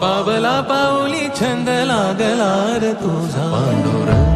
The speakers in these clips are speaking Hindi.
पावला पावली छंद लागला तुझा. पांडुरंग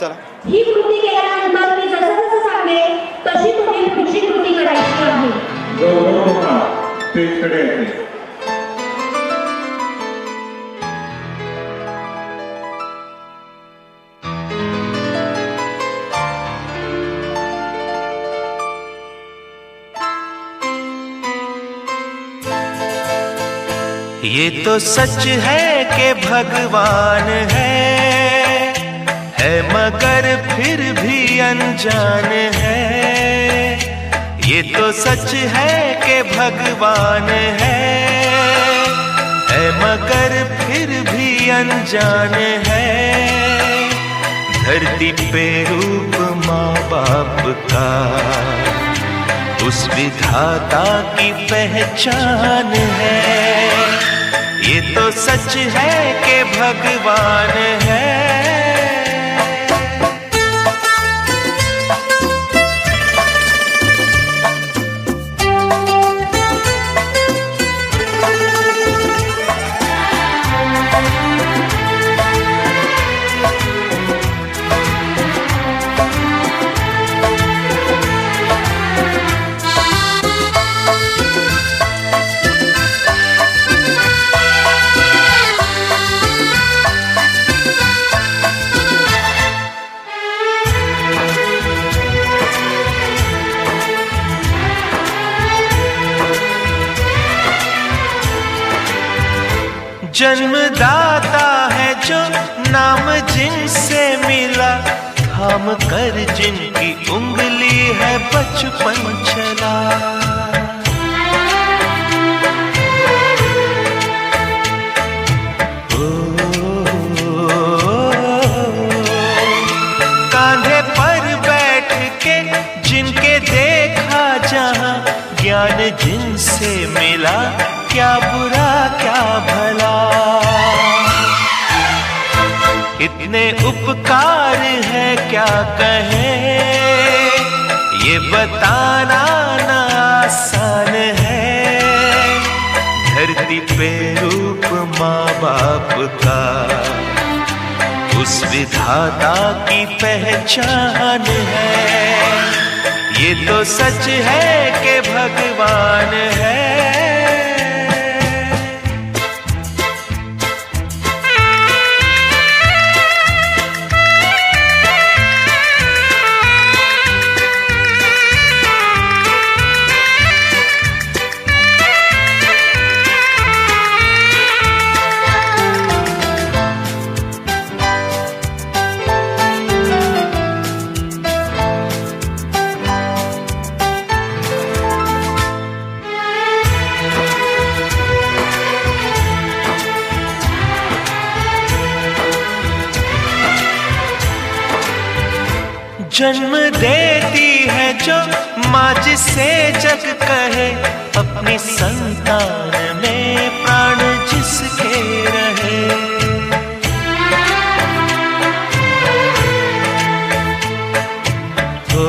चला। ही कृती केल्यानंतर मी जसं जसं तशी तुम्ही पुढची कृती करायची हा आहे ये तो सच है कि भगवान है। है, मगर फिर भी अनजान है। ये तो सच है कि भगवान है। है, मगर फिर भी अनजान है। धरती पे रूप माँ बाप का, उस विधाता की पहचान है। ये तो सच है कि भगवान है। जन्मदाता है जो नाम जिनसे मिला। हम कर जिनकी उंगली है बचपन चला कांधे पर बैठ के जिनके देखा जहाँ ज्ञान जिनसे मिला, क्या बुरा, क्या भला इतने उपकार है, क्या कहें? ये बताना ना आसान है। धरती पे रूप माँ बाप का, उस विधाता की पहचान है। ये तो सच है कि भगवान है। देती है जो माँ जिसे जग कहे, अपनी संतान में प्राण जिसके रहे। हो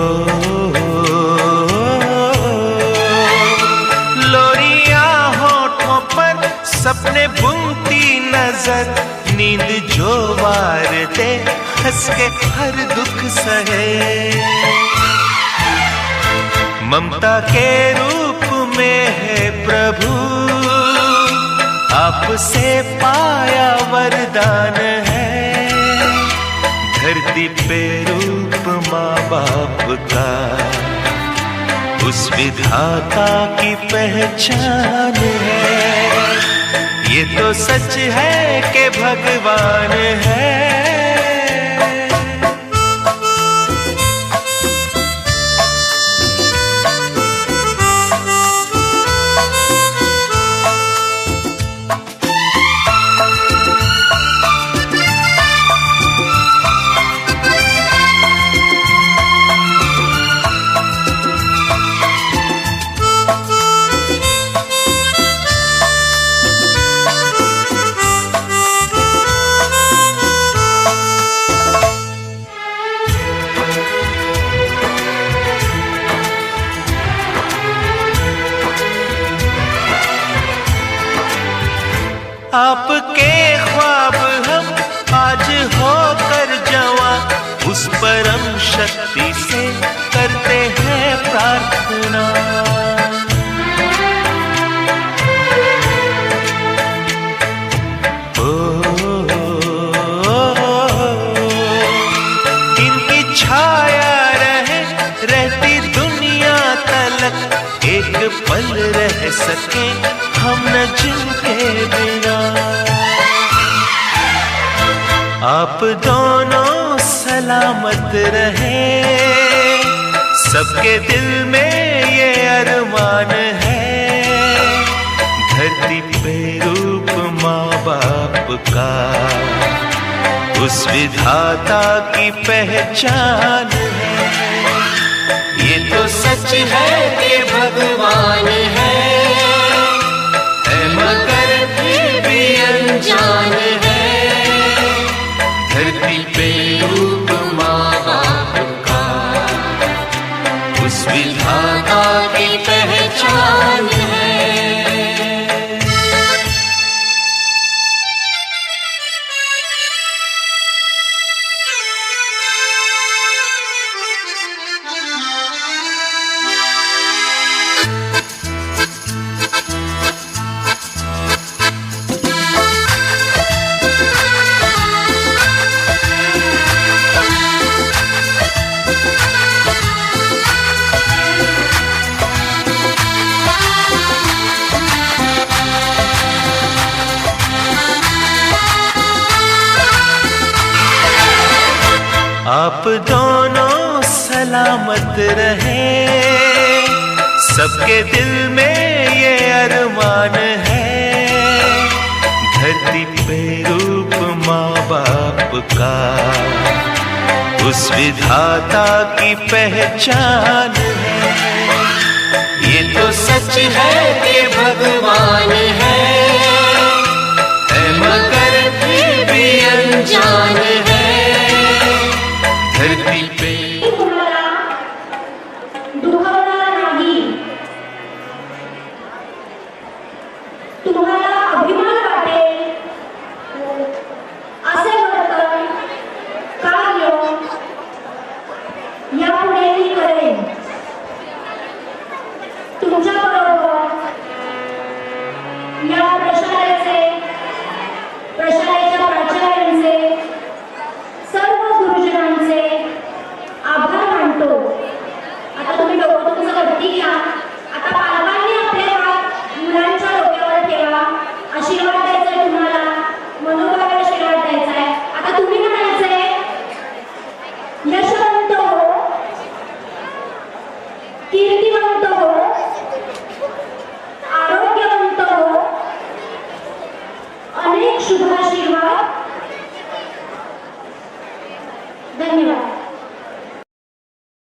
लोरिया होठों पर सपने बुनती नज़र, नींद जो वार दे हंस के हर दुख सहे। ममता के रूप में है प्रभु। आपसे पाया वरदान है। धरती पे रूप माँ बाप का। उस विधाता की पहचान है। ये तो सच है कि भगवान है। पल रह सके हम न जिनके बिना। आप दोनों सलामत रहे। सबके दिल में ये अरमान है। धरती पे रूप माँ बाप का। उस विधाता की पहचान है सच है कि भगवान है। आप दोनों सलामत रहे। सबके दिल में ये अरमान है। धरती पे रूप माँ बाप का। उस विधाता की पहचान है। ये तो सच है कि भगवान Я вражаю цей